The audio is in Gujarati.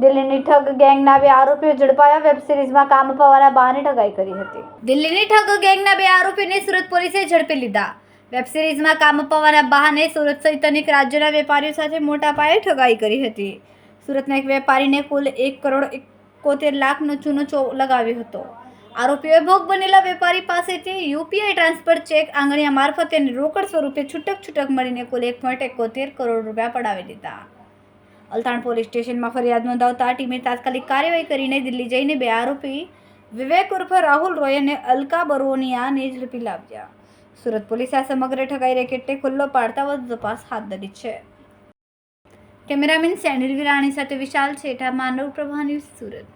દિલ્હીની ઠગ ગેંગના બે આરોપીઓ ઝડપાયા વેબ સિરીઝમાં કામ અપાવવાના બહાને ઠગાઈ કરી હતી. દિલ્હીની ઠગ ગેંગના બે આરોપીને સુરત પોલીસે ઝડપી લીધા. વેબ સિરીઝમાં કામ અપાવવાના બહાને સુરત સહિત અનેક રાજ્યોના વેપારીઓ સાથે મોટા પાયે ઠગાઈ કરી હતી. સુરતના એક વેપારીને કુલ એક કરોડ એકોતેર લાખનો ચૂનો ચો લગાવ્યો હતો. આરોપીઓએ ભોગ બનેલા વેપારી પાસેથી યુપીઆઈ ટ્રાન્સફર ચેક આંગણીયા મારફતે રોકડ સ્વરૂપે છૂટક છૂટક મળીને કુલ એક પોઈન્ટ એકોતેર કરોડ રૂપિયા પડાવી દીધા. અલથાણ પોલીસ સ્ટેશનમાં ફરિયાદ નોંધાવતા ટીમે તાત્કાલિક કાર્યવાહી કરીને દિલ્હી જઈને બે આરોપી, વિવેક ઉર્ફે રાહુલ રોય અને અલકા બરોનિયાને ઝડપી લાવ્યા. સુરત પોલીસે આ સમગ્ર ઠગાઈ રેકેટને ખુલ્લો પાડતા વધુ તપાસ હાથ ધરી છે. કેમેરામેન સેનિલ વિરાણી સાથે વિશાલ છેઠા, માનવ પ્રભા ન્યૂઝ સુરત.